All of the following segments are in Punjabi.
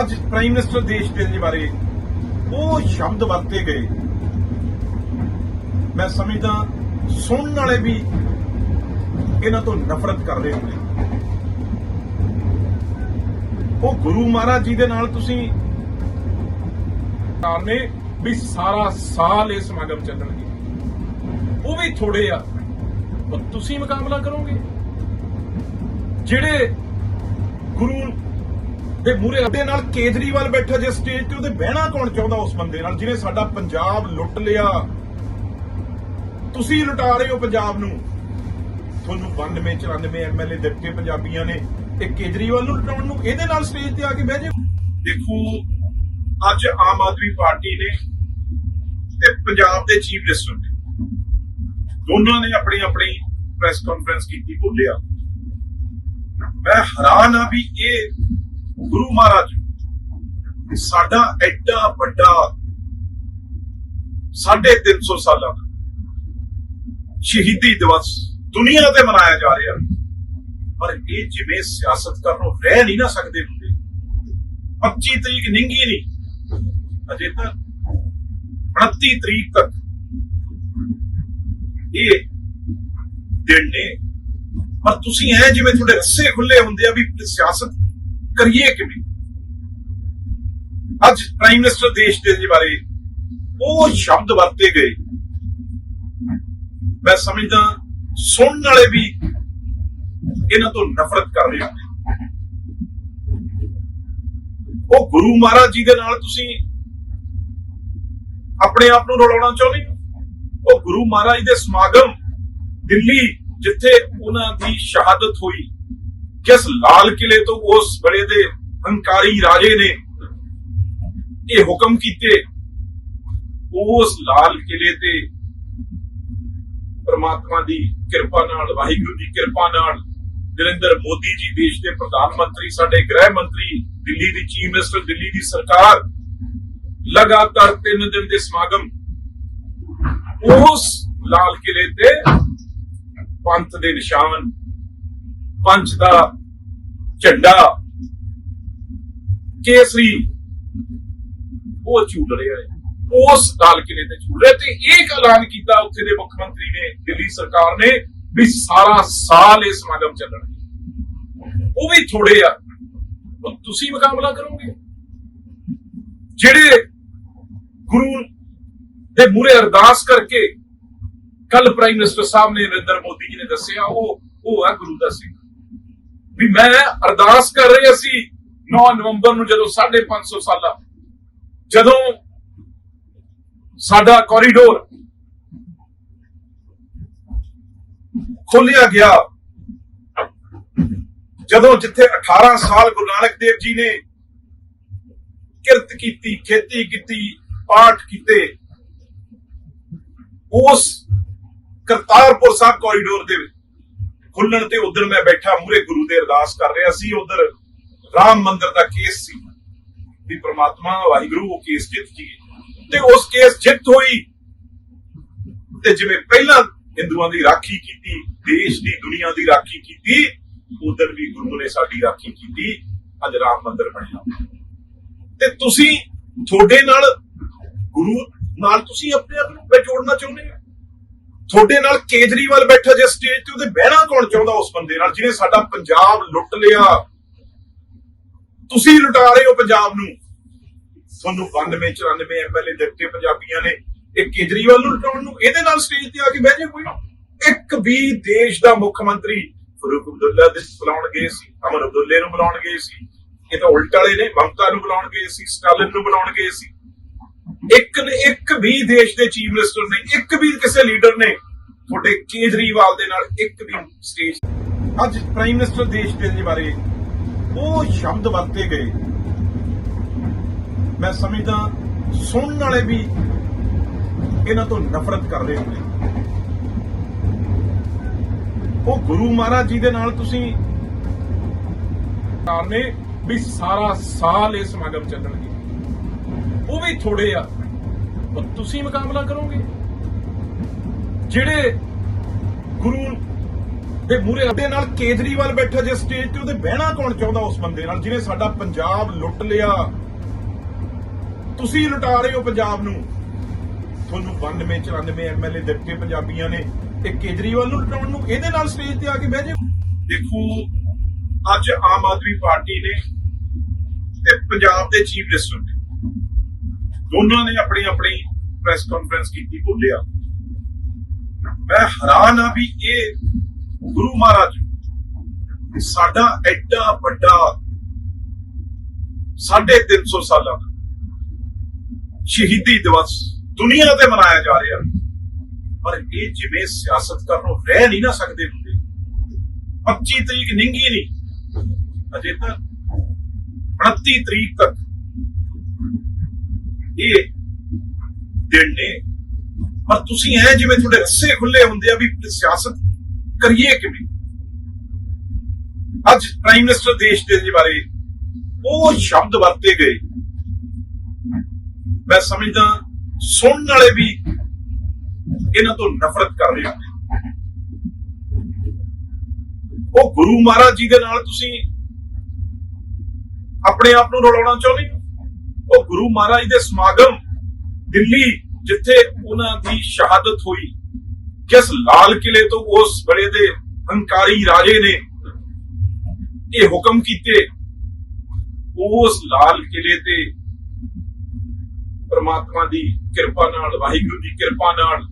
ਅੱਜ ਪ੍ਰਾਈਮ ਮਿਨਿਸਟਰ ਦੇਸ਼ ਦੇ ਬਾਰੇ ਉਹ ਸ਼ਬਦ ਵਰਤੇ ਗਏ। ਮੈਂ ਸਮਝਦਾ ਸੁਣਨ ਵਾਲੇ ਵੀ ਇਹਨਾਂ ਤੋਂ ਨਫ਼ਰਤ ਕਰਦੇ ਹੋਣੇ। ਉਹ ਗੁਰੂ ਮਹਾਰਾਜ ਜੀ ਦੇ ਨਾਲ ਤੁਸੀਂ ਕਾਰਨੇ ਵੀ ਸਾਰਾ ਸਾਲ ਇਹ ਸਮਾਗਮ ਚੱਲਣਗੇ। ਉਹ ਵੀ ਥੋੜੇ ਆ। ਉਹ ਤੁਸੀਂ ਮੁਕਾਬਲਾ ਕਰੋਗੇ। ਜਿਹੜੇ ਗੁਰੂ ਦੇ ਮੂਰੇ ਦੇ ਨਾਲ ਕੇਜਰੀਵਾਲ ਬੈਠਾ ਜੇ ਸਟੇਜ ਤੇ, ਉਹਦੇ ਬਹਿਣਾ ਕੌਣ ਚਾਹੁੰਦਾ ਉਸ ਬੰਦੇ ਨਾਲ, ਜਿਹਨੇ ਸਾਡਾ ਪੰਜਾਬ ਲੁੱਟ ਲਿਆ? ਤੁਸੀਂ ਲੁਟਾ ਰਹੇ ਹੋ ਪੰਜਾਬ ਨੂੰ। ਤੁਹਾਨੂੰ 92 94 ਐਮਐਲਏ ਦਿੱਤੇ ਪੰਜਾਬੀਆਂ ਨੇ। ਤੇ ਕੇਜਰੀਵਾਲ ਨੂੰ ਲੁਟਾਉਣ ਨੂੰ ਇਹਦੇ ਨਾਲ ਸਟੇਜ ਤੇ ਆ ਕੇ ਬਹਿ ਜਾਓ ਦੇਖੋ, ਅੱਜ ਆਮ ਆਦਮੀ ਪਾਰਟੀ ਨੇ ਤੇ ਪੰਜਾਬ ਦੇ ਚੀਫ ਮਿਨਿਸਟਰ ਨੇ ਦੋਨਾਂ ਨੇ ਆਪਣੀ ਆਪਣੀ ਪ੍ਰੈਸ ਕਾਨਫਰੰਸ ਕੀਤੀ, ਬੋਲਿਆ। ਮੈਂ ਹੈਰਾਨ ਆ ਵੀ ਇਹ ਗੁਰੂ ਮਹਾਰਾਜ ਸਾਡਾ ਐਡਾ ਵੱਡਾ 350 ਸਾਲਾਂ ਦਾ ਸ਼ਹੀਦੀ ਦਿਵਸ ਦੁਨੀਆ ਤੇ ਮਨਾਇਆ ਜਾ ਰਿਹਾ। ਪਰ ਇਹ ਜਿਵੇਂ ਸਿਆਸਤ ਕਰਨੋਂ ਰਹਿ ਨਹੀਂ ਨਾ ਸਕਦੇ ਹੁੰਦੇ 25 ਤਰੀਕ ਨਿੰਗੀ ਨਹੀਂ, ਅਜੇ ਤਾਂ 29 ਤਰੀਕ ਤੱਕ ਇਹ ਦਿਨ ਨੇ। ਪਰ ਤੁਸੀਂ ਐ ਜਿਵੇਂ ਤੁਹਾਡੇ ਰੱਸੇ ਖੁੱਲੇ ਹੁੰਦੇ ਆ ਵੀ ਸਿਆਸਤ ਕਰੀਏ ਕਿਵੇਂ ਅੱਜ ਪ੍ਰਾਈਮ ਮਿਨਿਸਟਰ ਦੇਸ਼ ਦੇ ਬਾਰੇ ਉਹ ਸ਼ਬਦ ਵਰਤੇ ਗਏ। ਮੈਂ ਸਮਝਦਾ ਸੁਣਨ ਵਾਲੇ ਵੀ ਇਹਨਾਂ ਤੋਂ ਨਫ਼ਰਤ ਕਰ ਰਹੇ ਹੁੰਦੇ ਉਹ ਗੁਰੂ ਮਹਾਰਾਜ ਜੀ ਦੇ ਨਾਲ ਤੁਸੀਂ ਆਪਣੇ ਆਪ ਨੂੰ ਰਲਾਉਣਾ ਚਾਹੁੰਦੇ ਹੋ? ਉਹ ਗੁਰੂ ਮਹਾਰਾਜ ਦੇ ਸਮਾਗਮ ਦਿੱਲੀ ਜਿੱਥੇ ਉਹਨਾਂ ਦੀ ਸ਼ਹਾਦਤ ਹੋਈ। ਕਿਸ ਲਾਲ ਕਿਲੇ ਤੋਂ ਉਸ ਬੜੇ ਦੇ ਹੰਕਾਰੀ ਰਾਜੇ ਨੇ ਇਹ ਹੁਕਮ ਕੀਤੇ, ਉਸ ਲਾਲ ਕਿਲੇ ਤੇ ਪ੍ਰਮਾਤਮਾ ਦੀ ਕਿਰਪਾ ਨਾਲ, ਵਾਹਿਗੁਰੂ ਦੀ ਕਿਰਪਾ ਨਾਲ ਨਰਿੰਦਰ ਮੋਦੀ ਜੀ ਦੇਸ਼ ਦੇ ਪ੍ਰਧਾਨ ਮੰਤਰੀ, ਸਾਡੇ ਗ੍ਰਹਿ ਮੰਤਰੀ, ਦਿੱਲੀ ਦੀ ਚੀਫ ਮਿਨਿਸਟਰ, ਦਿੱਲੀ ਦੀ ਸਰਕਾਰ ਲਗਾਤਾਰ ਤਿੰਨ ਦਿਨ ਦੇ ਸਮਾਗਮ ਉਸ ਲਾਲ ਕਿਲੇ ਤੇ ਪੰਥ ਦੇ ਨਿਸ਼ਾਨ ਪੰਚ ਦਾ ਝੰਡਾ। ਕੇਸਰੀ ਉਹ ਝੂਲ ਰਿਹਾ ਹੈ। ਉਸ ਲਾਲ ਕਿਲੇ ਤੇ ਝੂਲ ਰਿਹਾ ਤੇ ਇਹ ਐਲਾਨ ਕੀਤਾ ਉੱਥੇ ਦੇ ਮੁੱਖ ਮੰਤਰੀ ਨੇ, ਦਿੱਲੀ ਸਰਕਾਰ ਨੇ ਵੀ ਸਾਰਾ ਸਾਲ ਇਹ ਸਮਾਗਮ ਚੱਲਣਗੇ ਉਹ ਵੀ ਥੋੜੇ ਆ। ਤੁਸੀਂ ਮੁਕਾਬਲਾ ਕਰੋਗੇ। ਜਿਹੜੇ ਗੁਰੂ ਦੇ ਮੂਰੇ ਅਰਦਾਸ ਕਰਕੇ ਕੱਲ ਪ੍ਰਾਈਮ ਮਿਨਿਸਟਰ ਸਾਹਿਬ ਨੇ ਨਰਿੰਦਰ ਮੋਦੀ ਜੀ ਨੇ ਦੱਸਿਆ, ਉਹ ਉਹ ਹੈ ਗੁਰੂ ਦਾ ਸਿੰਘ ਵੀ ਮੈਂ ਅਰਦਾਸ ਕਰ ਰਿਹਾ ਸੀ 9 ਨਵੰਬਰ ਨੂੰ ਜਦੋਂ 550 ਸਾਲਾ ਜਦੋਂ ਸਾਡਾ ਕੋਰੀਡੋਰ ਖੋਲਿਆ ਗਿਆ, ਜਦੋਂ ਜਿੱਥੇ 18 ਸਾਲ ਗੁਰੂ ਨਾਨਕ ਦੇਵ ਜੀ ਨੇ ਕਿਰਤ ਕੀਤੀ, ਖੇਤੀ ਕੀਤੀ, ਪਾਠ ਕੀਤੇ, ਉਸ ਕਰਤਾਰਪੁਰ ਸਾਹਿਬ ਕੋਰੀਡੋਰ ਦੇ ਵਿੱਚ ਖੁੱਲਣ ਤੇ ਉਧਰ ਮੈਂ ਬੈਠਾ ਮੂਰੇ ਗੁਰੂ ਦੇ ਅਰਦਾਸ ਕਰ ਰਿਹਾ ਸੀ, ਉਧਰ ਰਾਮ ਮੰਦਿਰ ਦਾ ਕੇਸ ਸੀ। ਵੀ ਪ੍ਰਮਾਤਮਾ, ਵਾਹਿਗੁਰੂ ਉਹ ਕੇਸ ਜਿੱਤ ਜੀ ਤੇ ਉਸ ਕੇਸ ਜਿੱਤ ਹੋਈ। ਤੇ ਜਿਵੇਂ ਪਹਿਲਾਂ ਹਿੰਦੂਆਂ ਦੀ ਰਾਖੀ ਕੀਤੀ, ਦੇਸ਼ ਦੀ ਦੁਨੀਆ ਦੀ ਰਾਖੀ ਕੀਤੀ, ਉਧਰ ਵੀ ਗੁਰੂ ਨੇ ਸਾਡੀ ਰਾਖੀ ਕੀਤੀ, ਅੱਜ ਰਾਮ ਮੰਦਿਰ ਬਣਿਆ। ਤੇ ਤੁਸੀਂ ਤੁਹਾਡੇ ਨਾਲ ਗੁਰੂ ਨਾਲ ਤੁਸੀਂ ਆਪਣੇ ਆਪ ਨੂੰ ਜੋੜਨਾ ਚਾਹੁੰਦੇ ਹੋ? ਤੁਹਾਡੇ ਨਾਲ ਕੇਜਰੀਵਾਲ ਬੈਠਾ ਜੇ ਸਟੇਜ ਤੇ, ਉਹਦੇ ਬਹਿਣਾ ਕੌਣ ਚਾਹੁੰਦਾ ਉਸ ਬੰਦੇ ਨਾਲ, ਜਿਹਨੇ ਸਾਡਾ ਪੰਜਾਬ ਲੁੱਟ ਲਿਆ? ਤੁਸੀਂ ਲੁਟਾ ਰਹੇ ਹੋ ਪੰਜਾਬ ਨੂੰ। ਤੁਹਾਨੂੰ 92 94 ਐਮਐਲਏ ਦਿੱਤੇ ਪੰਜਾਬੀਆਂ ਨੇ। ਇਹ ਕੇਜਰੀਵਾਲ ਨੂੰ ਲੁਟਾਉਣ ਨੂੰ ਇਹਦੇ ਨਾਲ ਸਟੇਜ ਤੇ ਆ ਕੇ ਬਹਿ ਜਾ ਕੋਈ? ਇੱਕ ਵੀ ਦੇਸ਼ ਦਾ ਮੁੱਖ ਮੰਤਰੀ ਫਰੂਕ ਅਬਦੁੱਲਾ ਦੇ ਬੁਲਾਉਣ ਗਏ ਸੀ, ਅਮਰ ਅਬਦੁੱਲੇ ਨੂੰ ਬੁਲਾਉਣ ਗਏ ਸੀ। ਇਹ ਤਾਂ ਉਲਟ ਵਾਲੇ ਨੇ, ਮਮਤਾ ਨੂੰ ਬੁਲਾਉਣ ਗਏ ਸੀ, ਸਟਾਲਿਨ ਨੂੰ ਬੁਲਾਉਣ ਗਏ ਸੀ। ਇੱਕ ਨੇ ਇੱਕ ਵੀ ਦੇਸ਼ ਦੇ ਚੀਫ ਮਿਨਿਸਟਰ ਨੇ ਇੱਕ ਵੀ ਕਿਸੇ ਲੀਡਰ ਨੇ ਤੁਹਾਡੇ ਕੇਜਰੀਵਾਲ ਦੇ ਨਾਲ ਇੱਕ ਵੀ ਸਟੇਜ ਅੱਜ ਪ੍ਰਾਈਮ ਮਿਨਿਸਟਰ ਦੇਸ਼ ਦੇ ਦੇ ਬਾਰੇ ਉਹ ਸ਼ਬਦ ਵਰਤੇ ਗਏ। ਮੈਂ ਸਮਝਦਾ ਸੁਣਨ ਵਾਲੇ ਵੀ ਇਹਨਾਂ ਤੋਂ ਨਫ਼ਰਤ ਕਰਦੇ ਹੋਣੇ। ਉਹ ਗੁਰੂ ਮਹਾਰਾਜ ਜੀ ਦੇ ਨਾਲ ਤੁਸੀਂ ਕਾਰਨੇ ਵੀ ਸਾਰਾ ਸਾਲ ਇਹ ਸਮਾਗਮ ਚੱਲਣਗੇ। ਉਹ ਵੀ ਥੋੜੇ ਆ। ਉਹ ਤੁਸੀਂ ਮੁਕਾਬਲਾ ਕਰੋਗੇ। ਜਿਹੜੇ ਗੁਰੂ ਦੇ ਮੂਰੇ ਦੇ ਨਾਲ ਕੇਜਰੀਵਾਲ ਬੈਠਾ ਜੇ ਸਟੇਜ ਤੇ, ਉਹਦੇ ਬਹਿਣਾ ਕੌਣ ਚਾਹੁੰਦਾ ਉਸ ਬੰਦੇ ਨਾਲ, ਜਿਹਨੇ ਸਾਡਾ ਪੰਜਾਬ ਲੁੱਟ ਲਿਆ? ਤੁਸੀਂ ਲੁਟਾ ਰਹੇ ਹੋ ਪੰਜਾਬ ਨੂੰ। ਤੁਹਾਨੂੰ 92 94 ਐਮਐਲਏ ਦਿੱਤੇ ਪੰਜਾਬੀਆਂ ਨੇ। ਤੇ ਕੇਜਰੀਵਾਲ ਨੂੰ ਲੁਟਾਉਣ ਨੂੰ ਇਹਦੇ ਨਾਲ ਸਟੇਜ ਤੇ ਆ ਕੇ ਬਹਿ ਜਾਓ ਦੇਖੋ, ਅੱਜ ਆਮ ਆਦਮੀ ਪਾਰਟੀ ਨੇ ਤੇ ਪੰਜਾਬ ਦੇ ਚੀਫ ਮਿਨਿਸਟਰ ਨੇ ਦੋਨਾਂ ਨੇ ਆਪਣੀ ਆਪਣੀ ਪ੍ਰੈਸ ਕਾਨਫਰੰਸ ਕੀਤੀ ਬੋਲਿਆ। ਮੈਂ ਹੈਰਾਨ ਆ ਵੀ ਇਹ ਗੁਰੂ ਮਹਾਰਾਜ ਸਾਡਾ ਐਡਾ ਵੱਡਾ 350 ਸਾਲਾਂ ਦਾ ਸ਼ਹੀਦੀ ਦਿਵਸ ਦੁਨੀਆ ਤੇ ਮਨਾਇਆ ਜਾ ਰਿਹਾ। ਪਰ ਇਹ ਜਿਵੇਂ ਸਿਆਸਤ ਕਰਨੋਂ ਰਹਿ ਨਹੀਂ ਨਾ ਸਕਦੇ ਹੁੰਦੇ। 25 ਤਰੀਕ ਨਿੰਗੀ ਨਹੀਂ। ਅਜੇ ਤੱਕ 29 ਤਰੀਕ ਤੱਕ ਇਹ ਦਿਨ ਨੇ। ਪਰ ਤੁਸੀਂ ਐ ਜਿਵੇਂ ਤੁਹਾਡੇ ਰੱਸੇ ਖੁੱਲੇ ਹੁੰਦੇ ਆ ਵੀ ਸਿਆਸਤ ਕਰੀਏ ਕਿਵੇਂ? ਅੱਜ ਪ੍ਰਾਈਮ ਮਿਨਿਸਟਰ ਦੇਸ਼ ਦੇ ਜੀ ਬਾਰੇ ਉਹ ਸ਼ਬਦ ਵਰਤੇ ਗਏ। ਮੈਂ ਸਮਝਦਾ ਸੁਣਨ ਵਾਲੇ ਵੀ ਇਹਨਾਂ ਤੋਂ ਨਫ਼ਰਤ ਕਰ ਰਹੇ ਹੁੰਦੇ ਉਹ ਗੁਰੂ ਮਹਾਰਾਜ ਜੀ ਦੇ ਨਾਲ ਤੁਸੀਂ ਆਪਣੇ ਆਪ ਨੂੰ ਰਲਾਉਣਾ ਚਾਹੁੰਦੇ ਹੋ? ਉਹ ਗੁਰੂ ਮਹਾਰਾਜ ਦੇ ਸਮਾਗਮ ਦਿੱਲੀ ਜਿੱਥੇ ਉਹਨਾਂ ਦੀ ਸ਼ਹਾਦਤ ਹੋਈ ਕਿਸ ਲਾਲ ਕਿਲੇ ਤੋਂ ਉਸ ਬੜੇ ਦੇ ਹੰਕਾਰੀ ਰਾਜੇ ਨੇ ਇਹ ਹੁਕਮ ਕੀਤੇ, ਉਸ ਲਾਲ ਕਿਲੇ ਤੇ ਪ੍ਰਮਾਤਮਾ ਦੀ ਕਿਰਪਾ ਨਾਲ, ਵਾਹਿਗੁਰੂ ਦੀ ਕਿਰਪਾ ਨਾਲ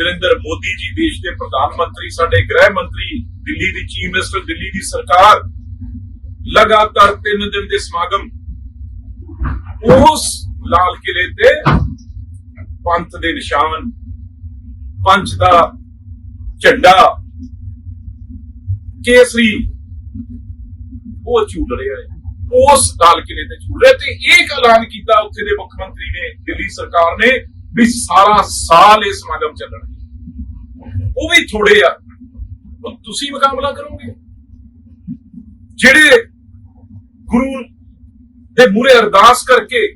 ਨਰਿੰਦਰ ਮੋਦੀ ਜੀ ਦੇਸ਼ ਦੇ ਪ੍ਰਧਾਨ ਮੰਤਰੀ, ਸਾਡੇ ਗ੍ਰਹਿ ਮੰਤਰੀ, ਦਿੱਲੀ ਦੀ ਚੀਫ ਮਿਨਿਸਟਰ, ਦਿੱਲੀ ਦੀ ਸਰਕਾਰ ਲਗਾਤਾਰ ਤਿੰਨ ਦਿਨ ਦੇ ਸਮਾਗਮ ਉਸ ਲਾਲ ਕਿਲੇ ਤੇ ਪੰਥ ਦੇ ਨਿਸ਼ਾਨ, ਪੰਥ ਦਾ ਝੰਡਾ, ਕੇਸਰੀ, ਉਹ ਝੂਲ ਰਿਹਾ ਹੈ। ਉਸ ਲਾਲ ਕਿਲੇ ਤੇ ਝੂਲ ਰਿਹਾ ਤੇ ਇਹ ਐਲਾਨ ਕੀਤਾ ਉੱਥੇ ਦੇ ਮੁੱਖ ਮੰਤਰੀ ਨੇ, ਦਿੱਲੀ ਸਰਕਾਰ ਨੇ ਵੀ ਸਾਰਾ ਸਾਲ ਇਹ ਸਮਾਗਮ ਚੱਲਣਗੇ ਉਹ ਵੀ ਥੋੜੇ ਆ। ਤੁਸੀਂ ਮੁਕਾਬਲਾ ਕਰੋਗੇ। ਜਿਹੜੇ ਗੁਰੂ ਦੇ ਮੂਰੇ ਅਰਦਾਸ ਕਰਕੇ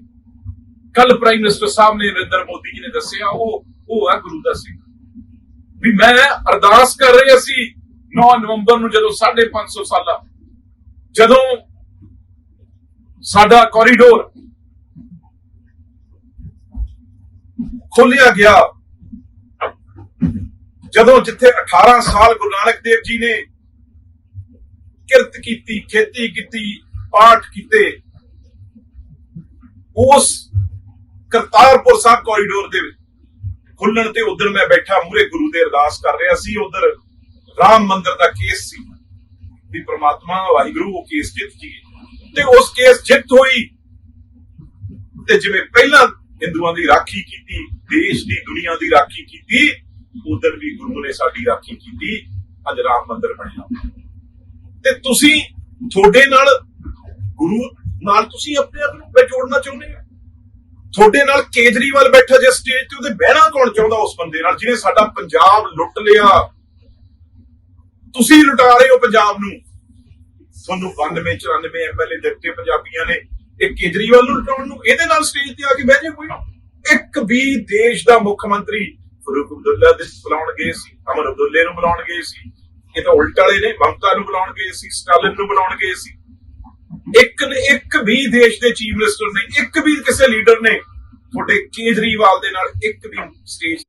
ਕੱਲ ਪ੍ਰਾਈਮ ਮਿਨਿਸਟਰ ਸਾਹਿਬ ਨੇ ਨਰਿੰਦਰ ਮੋਦੀ ਜੀ ਨੇ ਦੱਸਿਆ, ਉਹ ਉਹ ਹੈ ਗੁਰੂ ਦਾ ਸਿੰਘ ਵੀ ਮੈਂ ਅਰਦਾਸ ਕਰ ਰਿਹਾ ਸੀ 9 ਨਵੰਬਰ ਨੂੰ ਜਦੋਂ 550 ਸਾਲਾ, ਜਦੋਂ ਸਾਡਾ ਕੋਰੀਡੋਰ ਖੋਲਿਆ ਗਿਆ, ਜਦੋਂ ਜਿੱਥੇ 18 ਸਾਲ ਗੁਰੂ ਨਾਨਕ ਦੇਵ ਜੀ ਨੇ ਕਿਰਤ ਕੀਤੀ, ਖੇਤੀ ਕੀਤੀ, ਪਾਠ ਕੀਤੇ ਉਸ ਕਰਤਾਰਪੁਰ ਸਾਹਿਬ ਕੋਰੀਡੋਰ ਦੇ ਖੁੱਲਣ ਤੇ ਉਧਰ ਮੈਂ ਬੈਠਾ ਮੂਰੇ ਗੁਰੂ ਦੇ ਅਰਦਾਸ ਕਰ ਰਿਹਾ ਸੀ, ਉਧਰ ਰਾਮ ਮੰਦਿਰ ਦਾ ਕੇਸ ਸੀ। ਵੀ ਪ੍ਰਮਾਤਮਾ, ਵਾਹਿਗੁਰੂ ਉਹ ਕੇਸ ਜਿੱਤ ਜੀਏ ਤੇ ਉਸ ਕੇਸ ਜਿੱਤ ਹੋਈ। ਤੇ ਜਿਵੇਂ ਪਹਿਲਾਂ ਹਿੰਦੂਆਂ ਦੀ ਰਾਖੀ ਕੀਤੀ, ਦੇਸ਼ ਦੀ ਦੁਨੀਆ ਦੀ ਰਾਖੀ ਕੀਤੀ, ਉਧਰ ਵੀ ਗੁਰੂ ਨੇ ਸਾਡੀ ਰਾਖੀ ਕੀਤੀ, ਅੱਜ ਰਾਮ ਮੰਦਿਰ ਬਣਿਆ। ਤੇ ਤੁਸੀਂ ਤੁਹਾਡੇ ਨਾਲ ਗੁਰੂ ਨਾਲ ਤੁਸੀਂ ਆਪਣੇ ਆਪ ਨੂੰ ਜੋੜਨਾ ਚਾਹੁੰਦੇ ਹੋ? ਤੁਹਾਡੇ ਨਾਲ ਕੇਜਰੀਵਾਲ ਬੈਠਾ ਜੇ ਸਟੇਜ ਤੇ, ਉਹਦੇ ਬਹਿਣਾ ਕੌਣ ਚਾਹੁੰਦਾ ਉਸ ਬੰਦੇ ਨਾਲ, ਜਿਹਨੇ ਸਾਡਾ ਪੰਜਾਬ ਲੁੱਟ ਲਿਆ? ਤੁਸੀਂ ਲੁਟਾ ਰਹੇ ਹੋ ਪੰਜਾਬ ਨੂੰ। ਤੁਹਾਨੂੰ 92 94 ਐਮਐਲਏ ਦਿੱਤੇ ਪੰਜਾਬੀਆਂ ਨੇ। ਇਹ ਕੇਜਰੀਵਾਲ ਨੂੰ ਲੁਟਾਉਣ ਨੂੰ ਇਹਦੇ ਨਾਲ ਸਟੇਜ ਤੇ ਆ ਕੇ ਬਹਿ ਜਾ ਕੋਈ? ਇੱਕ ਵੀ ਦੇਸ਼ ਦਾ ਮੁੱਖ ਮੰਤਰੀ ਫਰੂਕ ਅਬਦੁੱਲਾ ਦੇ ਬੁਲਾਉਣ ਗਏ ਸੀ, ਅਮਰ ਅਬਦੁੱਲੇ ਨੂੰ ਬੁਲਾਉਣ ਗਏ ਸੀ। ਇਹ ਤਾਂ ਉਲਟ ਵਾਲੇ ਨੇ, ਮਮਤਾ ਨੂੰ ਬੁਲਾਉਣ ਗਏ ਸੀ, ਸਟਾਲਿਨ ਨੂੰ ਬੁਲਾਉਣ ਗਏ ਸੀ। ਇੱਕ ਇੱਕ ਵੀ ਦੇਸ਼ ਦੇ ਚੀਫ ਮਿਨਿਸਟਰ ਨੇ ਇੱਕ ਵੀ ਕਿਸੇ ਲੀਡਰ ਨੇ। ਤੁਹਾਡੇ ਕੇਜਰੀਵਾਲ ਦੇ ਨਾਲ ਇੱਕ ਵੀ ਸਟੇਜ